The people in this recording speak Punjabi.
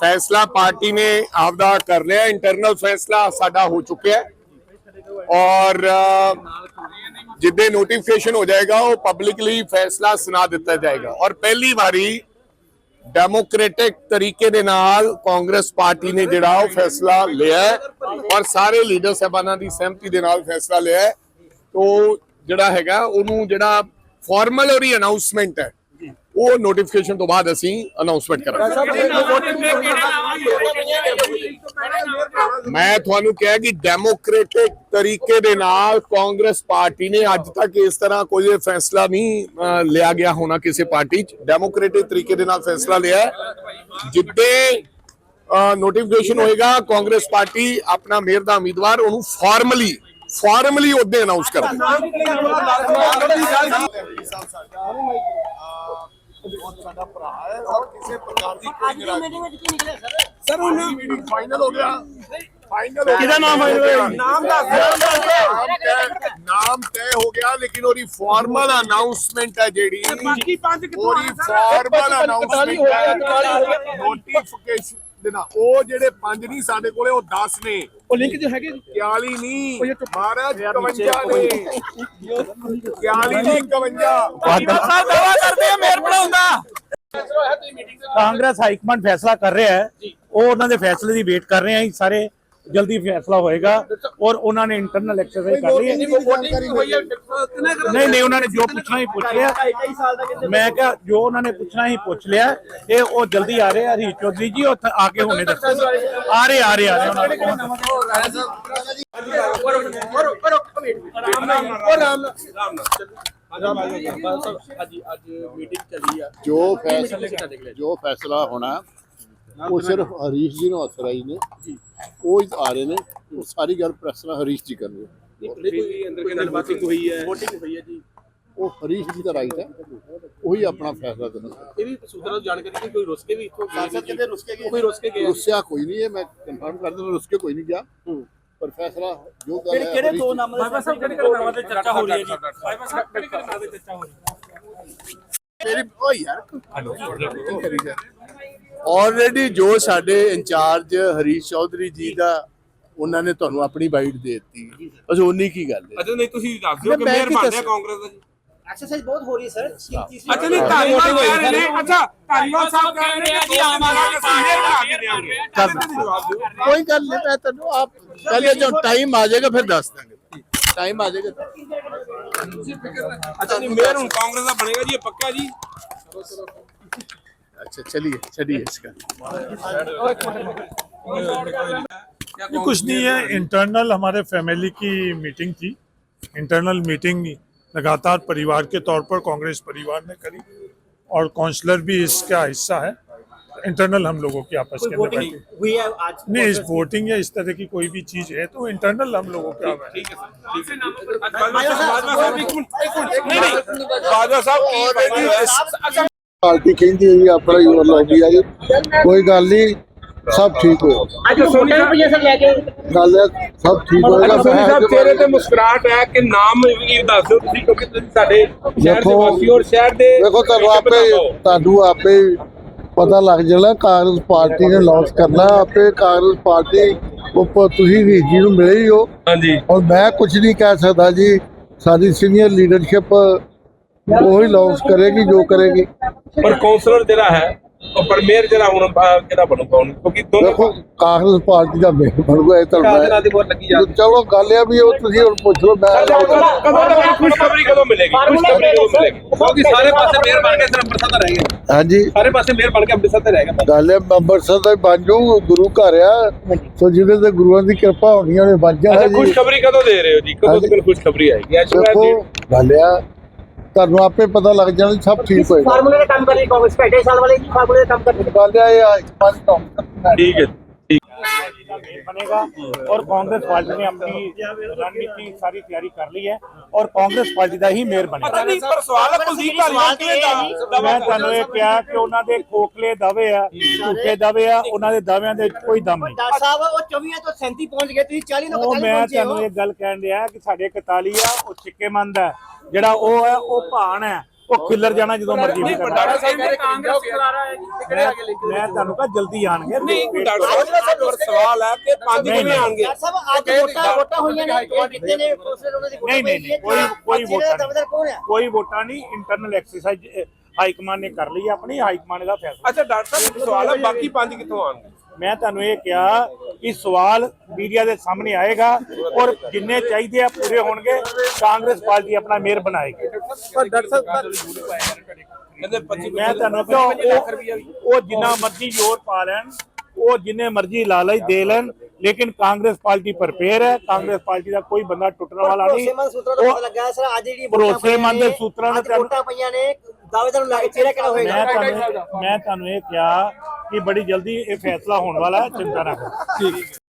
ਫੈਸਲਾ ਪਾਰਟੀ ਨੇ ਆਪਦਾ ਕਰ ਲਿਆ ਇੰਟਰਨਲ ਫੈਸਲਾ ਸਾਡਾ ਹੋ ਚੁੱਕਿਆ ਹੈ ਔਰ ਅ, ਜਿੱਦੇ ਨੋਟੀਫਿਕੇਸ਼ਨ ਹੋ ਜਾਏਗਾ ਉਹ ਪਬਲਿਕਲੀ ਫੈਸਲਾ ਸੁਣਾ ਦਿੱਤਾ ਜਾਏਗਾ ਔਰ ਪਹਿਲੀ ਵਾਰੀ ਡੈਮੋਕ੍ਰੈਟਿਕ ਤਰੀਕੇ ਦੇ ਨਾਲ ਕਾਂਗਰਸ ਪਾਰਟੀ ਨੇ ਜਿਹੜਾ ਉਹ ਫੈਸਲਾ ਲਿਆ ਔਰ ਸਾਰੇ ਲੀਡਰ ਸਾਹਿਬਾਨਾਂ ਦੀ ਸਹਿਮਤੀ ਦੇ ਨਾਲ ਫੈਸਲਾ ਲਿਆ ਹੈ। ਜਿਹੜਾ ਹੈਗਾ, ਉਹਨੂੰ ਜਿਹੜਾ ਫਾਰਮਲ ਉਹਦੀ ਅਨਾਉਂਸਮੈਂਟ ਹੈ, ਉਹ ਨੋਟੀਫਿਕੇਸ਼ਨ ਤੋਂ ਬਾਅਦ ਅਸੀਂ ਅਨਾਉਂਸਮੈਂਟ ਕਰਾਂਗੇ। ਮੈਂ ਤੁਹਾਨੂੰ ਕਿਹਾ ਕਿ ਡੈਮੋਕ੍ਰੈਟਿਕ ਤਰੀਕੇ ਦੇ ਨਾਲ ਕਾਂਗਰਸ ਪਾਰਟੀ ਨੇ ਅੱਜ ਤੱਕ ਇਸ ਤਰ੍ਹਾਂ ਕੋਈ ਫੈਸਲਾ ਨਹੀਂ ਲਿਆ ਗਿਆ ਹੋਣਾ ਕਿਸੇ ਪਾਰਟੀ 'ਚ। ਡੈਮੋਕ੍ਰੈਟਿਕ ਤਰੀਕੇ ਦੇ ਨਾਲ ਫੈਸਲਾ ਲਿਆ ਹੈ। ਜਿੱਦੇ ਨੋਟੀਫਿਕੇਸ਼ਨ ਹੋਏਗਾ ਕਾਂਗਰਸ ਪਾਰਟੀ ਆਪਣਾ ਮੇਅਰ ਦਾ ਉਮੀਦਵਾਰ ਉਹਨੂੰ ਫਾਰਮਲੀ ਫਾਰਮਲੀ ਉਹਦੇ ਅਨਾਉਂਸ ਕਰ ਦੇ ਸਾਡਾ ਭਰਾ ਹੈ ਔਰ ਕਿਸੇ ਪ੍ਰਕਾਰ ਦੀ ਕੋਈ ਨਿਰਾਸ਼ਾ ਸਰ ਹੁਣ ਮੀਟਿੰਗ ਫਾਈਨਲ ਹੋ ਗਿਆ। ਫਾਈਨਲ ਕਿਹਦਾ ਨਾਮ ਫਾਈਨਲ ਨਾਮ ਦੱਸ ਨਾਮ ਤੈਅ ਹੋ ਗਿਆ ਲੇਕਿਨ ਉਹਦੀ ਫਾਰਮਲ ਅਨਾਉਂਸਮੈਂਟ ਹੈ ਜਿਹੜੀ। ਬਾਕੀ ਪੰਜ ਕਿੱਥੋਂ ਉਹਦੀ ਫਾਰਮਲ ਅਨਾਉਂਸਮੈਂਟ ਹੈ ਨੋਟੀਫਿਕੇਸ਼ਨ ਦੇ ਨਾਲ। ਉਹ ਜਿਹੜੇ ਪੰਜ ਨਹੀਂ ਸਾਡੇ ਕੋਲੇ ਉਹ 10 ਨੇ। ਉਹ ਲਿੰਕ ਜੋ ਹੈਗੇ 41 ਨਹੀਂ। ਮਹਾਰਾਜ 51 ਨੇ। 41 ਨਹੀਂ 51 ਸਾਹਿਬ ਦਾਵਾ ਕਰਦੇ ਆ ਮੇਰ ਬਣਾਉਂਦਾ। ਕਾਂਗਰਸ ਹਾਈ ਕਮਾਂਡ ਫੈਸਲਾ ਕਰ ਰਿਹਾ ਹੈ। ਉਹ ਉਹਨਾਂ ਦੇ ਫੈਸਲੇ ਦੀ ਵੇਟ ਕਰ ਰਹੇ ਅਸੀਂ ਸਾਰੇ। ਜਲਦੀ ਫੈਸਲਾ ਹੋਏਗਾ ਔਰ ਉਹਨਾਂ ਨੇ ਇੰਟਰਨਲ ਐਕਸਰਸਾਈਜ਼ ਕਰ ਲਈ ਹੈ। ਨਹੀਂ ਨਹੀਂ ਉਹਨਾਂ ਨੇ ਜੋ ਪੁੱਛਣਾ ਹੀ ਪੁੱਛ ਲਿਆ। ਮੈਂ ਕਿਹਾ ਜੋ ਉਹਨਾਂ ਨੇ ਪੁੱਛਣਾ ਹੀ ਪੁੱਛ ਲਿਆ ਇਹ ਉਹ ਜਲਦੀ ਆ ਰਹੇ ਆ ਹਰੀਸ਼ ਚੌਧਰੀ ਜੀ ਉੱਥੇ ਆ ਕੇ ਹੁਣੇ ਦੱਸੋ। ਆ ਰਹੇ ਆ ਰਹੇ ਆ ਰਹੇ ਉਹਨਾਂ ਦੇ। ਕੋਲ। ਜੋ ਫੈਸਲਾ ਜੋ ਫੈਸਲਾ ਹੋਣਾ ਉਹ ਸਿਰਫ ਹਰੀਸ਼ ਜੀ ਨੂੰ ਅਸਰ ਆਈ ਨੇ। ਉਹ ਹੀ ਆ ਰਹੇ ਨੇ। ਉਹ ਸਾਰੀ ਗੱਲ ਪ੍ਰੈਸ ਨਾਲ ਹਰੀਸ਼ ਜੀ ਕਰਨਗੇ ਉਹ ਹਰੀਸ਼ ਜੀ ਦਾ ਰਾਈਟ ਹੈ। ਉਹੀ ਆਪਣਾ ਫੈਸਲਾ ਦੇਣਾ। ਇਹ ਵੀ ਸੂਤਰਾਂ ਤੋਂ ਜਾਣਕਾਰੀ ਕਿ ਕੋਈ ਰੁੱਸ ਕੇ ਵੀ ਇੱਥੋਂ ਗਏ ਨੇ। ਕੋਈ ਰੁੱਸ ਕੇ ਗਿਆ ਰੁੱਸਿਆ ਕੋਈ ਨਹੀਂ ਹੈ ਮੈਂ ਕਨਫਰਮ ਕਰ ਦਿੰਦਾ ਰੁੱਸ ਕੇ ਕੋਈ ਨਹੀਂ ਗਿਆ। ਪਰ ਫੈਸਲਾ ਜੋ ਗੱਲ ਹੈ ਕਿਹੜੇ ਦੋ ਨਾਮਾਂ ਬਾਬਾ ਸਾਹਿਬ ਕਿਹੜੇ ਕਿਹੜੇ ਤੇ ਚਰਚਾ ਹੋ ਰਹੀ ਹੈ ਜੀ? ਬਾਬਾ ਸਾਹਿਬ ਕਿਹੜੇ ਕਿਹੜੇ ਤੇ ਚਰਚਾ ਹੋ ਰਹੀ ਹੈ? ਮੇਰੀ ਓ ਯਾਰ। ਕਰੀ ਜਾ ਆਲਰੇਡੀ ਜੋ ਸਾਡੇ ਇੰਚਾਰਜ ਹਰੀਸ਼ ਚੌਧਰੀ ਜੀ ਦਾ ਉਹਨਾਂ ਨੇ ਤੁਹਾਨੂੰ ਆਪਣੀ ਬਾਈਟ ਦੇ ਦਿੱਤੀ। ਬਸ ਉਨੀ ਕੀ ਗੱਲ ਹੈ। ਅੱਛਾ ਨਹੀਂ ਤੁਸੀਂ ਦੱਸ ਦਿਓ ਕਿ ਮੇਅਰ ਬਣ ਕਾਂਗਰਸ ਦਾ ਜੀ। ਐਕਸਰਸਾਈਜ਼ ਬਹੁਤ ਹੋ ਰਹੀ ਹੈ ਸਰ ਅੱਛਾ ਨਹੀਂ ਧੰਨਵਾਦ ਕਹਿ ਰਹੇ ਨੇ ਅੱਛਾ ਧੰਨਵਾਦ ਸਾਹਿਬ ਕਹਿ ਰਹੇ ਨੇ ਜੀ ਆਮ ਆਦਮੀ ਸਾਹਮਣੇ ਬਣਾ ਕੇ ਦੇਵਾਂਗੇ ਕੋਈ ਗੱਲ ਨਹੀਂ ਮੈਂ ਤੁਹਾਨੂੰ ਆਪ ਪਹਿਲੇ ਜੋ ਟਾਈਮ ਆ ਜਾਏਗਾ ਫਿਰ ਦੱਸ ਦਾਂਗੇ। ਟਾਈਮ ਆ ਜਾਏਗਾ। ਅੱਛਾ ਨਹੀਂ ਮੇਅਰ ਹੁਣ ਕਾਂਗਰਸ ਦਾ ਬਣੇਗਾ ਜੀ ਇਹ ਪੱਕਾ ਜੀ? अच्छा चलिए चलिए इसका। ये कुछ नहीं है इंटरनल हमारे फैमिली की मीटिंग थी। इंटरनल मीटिंग लगातार परिवार के तौर पर कांग्रेस परिवार ने करी और काउंसलर भी इसका हिस्सा है। इंटरनल हम लोगों की आपस के अंदर नहीं इस वोटिंग या इस तरह की कोई भी चीज़ है तो इंटरनल हम लोगों का ਪਾਰਟੀ ਕਹਿੰਦੀ ਹੈ ਆਪਣਾ ਹੀ ਲੱਗੀ ਆ ਜੀ। ਕੋਈ ਗੱਲ ਨਹੀਂ ਸਭ ਠੀਕ ਹੋ ਅੱਜ ਸੋਨੀ ਸਾਹਿਬ ਜੀ ਲੈ ਕੇ? ਗੱਲ ਹੈ ਸਭ ਠੀਕ ਹੋਏਗਾ ਸੋਨੀ ਸਾਹਿਬ ਚਿਹਰੇ ਤੇ ਮੁਸਕਰਾਹਟ ਹੈ ਕਿ ਨਾਮ ਵੀ ਦੱਸ ਦਿਓ ਤੁਸੀਂ ਕਿਉਂਕਿ ਤੁਸੀਂ ਸਾਡੇ ਸ਼ਹਿਰ ਦੇ ਵਾਸੀ ਔਰ ਸ਼ਹਿਰ ਦੇ ਦੇਖੋ ਤੁਹਾਨੂੰ ਆਪੇ ਤੁਹਾਨੂੰ ਆਪੇ ਪਤਾ ਲੱਗ ਜਾਣਾ ਕਾਂਗਰਸ ਪਾਰਟੀ ਨੇ ਲਾਂਚ ਕਰਨਾ ਆਪੇ ਕਾਂਗਰਸ ਪਾਰਟੀ ਉੱਪਰ ਤੁਸੀਂ ਵੀ ਜੀ ਨੂੰ ਮਿਲੇ ਹੀ ਹੋ। ਹਾਂਜੀ। ਔਰ ਮੈਂ ਕੁਝ ਨਹੀਂ ਕਹਿ ਸਕਦਾ ਜੀ ਸਾਡੀ ਸੀਨੀਅਰ ਲੀਡਰਸ਼ਿਪ ਉਹੀ ਲਾਂਚ ਕਰੇਗੀ ਜੋ ਕਰੇਗੀ। ਪਰ ਕਾਉਂਸਲਰ ਜਿਹੜਾ ਹੈ ਉਹ ਪਰ ਮੇਅਰ ਜਿਹੜਾ ਹੁਣ ਕਿਹੜਾ ਬਣੂਗਾ ਹੁਣ? ਕਿਉਂਕਿ ਦੋਨੋਂ ਦੇਖੋ ਕਾਂਗਰਸ ਪਾਰਟੀ ਦਾ ਮੇਅਰ ਬਣੂਗਾ ਇਹ ਮੈਂ- ਦੀ ਲੱਗੀ ਜਾਂਦੀ ਚਲੋ ਗੱਲ ਇਹ ਆ ਵੀ ਉਹ ਤੁਸੀਂ ਹੁਣ ਪੁੱਛ ਲਓ ਮੈਂ ਕਦੋਂ ਤੱਕ ਖੁਸ਼ਖਬਰੀ ਕਦੋਂ ਮਿਲੇਗੀ? ਖੁਸ਼ਖਬਰੀ ਕਦੋਂ ਮਿਲੇਗੀ ਕਿਉਂਕਿ ਸਾਰੇ ਪਾਸੇ ਮੇਅਰ ਬਣ ਕੇ ਸਿਰਫ ਅੰਮ੍ਰਿਤਸਰ ਦਾ ਰਹਿ ਗਿਆ ਹਾਂਜੀ। ਸਾਰੇ ਪਾਸੇ ਮੇਅਰ ਬਣ ਕੇ ਅੰਮ੍ਰਿਤਸਰ ਤੇ ਰਹਿ ਗਿਆ ਗੱਲ ਹੈ ਅੰਮ੍ਰਿਤਸਰ ਦਾ ਬਣ ਜਾਊ ਗੁਰੂ ਘਰ ਆ। ਸੋ ਜਿਹਦੇ ਤੇ ਗੁਰੂਆਂ ਦੀ ਕਿਰਪਾ ਹੋਣੀ ਉਹਨੇ ਬਣ ਜਾਣਾ ਅੱਛਾ ਜੀ। ਖੁਸ਼ਖਬਰੀ ਕਦੋਂ ਦੇ ਰਹੇ ਹੋ ਜੀ? ਕਦੋਂ ਤੱਕ ਖੁਸ਼ਖਬਰੀ ਆਏਗੀ? ਐਸ਼ ਦੇਖੋ ਗੱਲ ਆ ਤੁਹਾਨੂੰ ਆਪੇ ਪਤਾ ਲੱਗ ਜਾਣਾ ਸਭ ਠੀਕ ਹੋਏਗਾ फार्मूले का काम कर रही है कांग्रेस का अठाई साल वाले की फार्मूले का काम कर रही है ਗੱਲ ਆ ਇਹ ਅੱਜ ਪੰਜ ਤੋਂ ਠੀਕ ਹੈ ਪਾਰਟੀ ਦਾ ਮੇਲ ਬਣੇਗਾ ਔਰ ਕਾਂਗਰਸ ਪਾਰਟੀ ਨੇ ਆਪਣੀ ਰਣਨੀਤੀ ਸਾਰੀ ਤਿਆਰੀ ਕਰ ਲਈ ਹੈ ਔਰ ਕਾਂਗਰਸ ਪਾਰਟੀ ਦਾ ਹੀ ਮੇਅਰ ਬਣੇਗਾ ਪਤਾ ਨਹੀਂ ਪਰ ਸਵਾਲ ਹੈ ਕੁਲਦੀਪ ਧਾਲੀਵਾਲ ਕਿਵੇਂ ਦਾ ਮੈਂ ਤੁਹਾਨੂੰ ਇਹ ਕਿਹਾ ਕਿ ਉਹਨਾਂ ਦੇ ਖੋਖਲੇ ਦਾਅਵੇ ਆ ਝੂਠੇ ਦਾਅਵੇ ਆ ਉਹਨਾਂ ਦੇ ਦਾਅਵਿਆਂ ਦੇ ਵਿੱਚ ਕੋਈ ਦਮ ਨਹੀਂ ਡਾਕਟਰ ਸਾਹਿਬ ਉਹ 24 ਤੋਂ 37 ਪਹੁੰਚ ਗਏ ਤੁਸੀਂ 40 ਨੂੰ ਉਹ 45 ਮੈਂ ਪਹੁੰਚੇ ਤੁਹਾਨੂੰ ਹੋ ਇਹ ਗੱਲ ਕਹਿਣ ਡਿਆ ਕਿ ਸਾਡੇ 41 ਆ ਉਹ ਸਿੱਕੇਮੰਦ ਹੈ ਜਿਹੜਾ ਉਹ ਹੈ ਉਹ ਭਾਣ ਹੈ। ਉਹ ਖਿੱਲਰ ਜਾਣਾ ਜਦੋਂ ਮਰਜ਼ੀ ਵੀ ਕਰਨਾ ਡਾਕਟਰ ਸਾਹਿਬ ਕਹਿੰਦੇ ਕਾਂਗਰਸ ਖਿਲਾਰਾ ਹੈ ਮੈਂ ਮੈਂ ਤੁਹਾਨੂੰ ਕਹਾ ਜਲਦੀ ਆਣਗੇ। ਨਹੀਂ ਡਾਕਟਰ ਸਾਹਿਬ ਪਰ ਸਵਾਲ ਹੈ ਕਿ ਪੰਜ ਕਿਵੇਂ। ਆਣਗੇ? ਸਾਹਿਬ ਅੱਜ ਵੋਟਾਂ ਵੋਟਾਂ ਹੋਈਆਂ ਨੇ ਜਿੱਤੇ ਨੇ? ਉਸ ਵੇਲੇ ਉਹਨਾਂ ਦੀ ਵੋਟਾਂ ਨਹੀਂ ਨਹੀਂ ਕੋਈ ਕੋਈ ਵੋਟਾਂ ਕੋਈ ਵੋਟਾਂ ਨਹੀਂ ਇੰਟਰਨਲ ਐਕਸਰਸਾਈਜ਼ ਹਾਈ ਕਮਾਂਡ ਨੇ ਕਰ ਲਈ ਆਪਣੀ ਹਾਈ ਕਮਾਂਡ ਦਾ ਫੈਸਲਾ। ਅੱਛਾ ਡਾਕਟਰ ਸਾਹਿਬ ਸਵਾਲ ਹੈ ਬਾਕੀ ਪੰਜ ਕਿੱਥੋਂ ਆਣਗੇ? ਮੈਂ ਤੁਹਾਨੂੰ ਇਹ ਕਿਹਾ ਕਿ ਸਵਾਲ ਮੀਡੀਆ ਦੇ ਸਾਹਮਣੇ ਆਏਗਾ ਔਰ ਜਿੰਨੇ ਚਾਹੀਦੇ ਆ ਪੂਰੇ ਹੋਣਗੇ ਕਾਂਗਰਸ ਪਾਰਟੀ ਆਪਣਾ ਮੇਅਰ ਬਣਾਏਗੀ। ਪਰ ਡਾਕਟਰ ਸਾਹਿਬ ਕਹਿੰਦੇ 25 ਮੈਂ ਤੁਹਾਨੂੰ ਕਿਹਾ ਉਹ ਉਹ ਜਿੰਨਾ ਮਰਜ਼ੀ ਜ਼ੋਰ ਪਾ ਲੈਣ ਉਹ ਜਿੰਨੇ ਮਰਜ਼ੀ ਲਾਲਚ ਦੇ ਲੈਣ ਲੇਕਿਨ ਕਾਂਗਰਸ ਪਾਰਟੀ ਪ੍ਰਪੇਅਰ ਹੈ ਕਾਂਗਰਸ ਪਾਰਟੀ ਦਾ ਕੋਈ ਬੰਦਾ ਟੁੱਟਣ ਵਾਲਾ ਨਹੀਂ। ਭਰੋਸੇਮੰਦ ਸੂਤਰਾਂ ਤੋਂ ਉਹ- ਪਤਾ ਲੱਗਾ ਸਰ ਅੱਜ ਜਿਹੜੀ ਭਰੋਸੇਮੰਦ ਪਈਆਂ ਨੇ, ਵੋਟਾਂ ਪਈਆਂ ਨੇ ਦਾਅਵੇਦਾਰ ਨੂੰ ਲਾ ਕੇ ਚਿਹਰਾ ਕਿਹੜਾ ਹੋਏਗਾ? ਮੈਂ ਤੁਹਾਨੂੰ ਇਹ ਕਿਹਾ ਕਿ ਬੜੀ ਜਲਦੀ ਇਹ ਫੈਸਲਾ ਹੋਣ ਵਾਲਾ ਹੈ ਚਿੰਤਾ ਨਾ ਕਰੋ।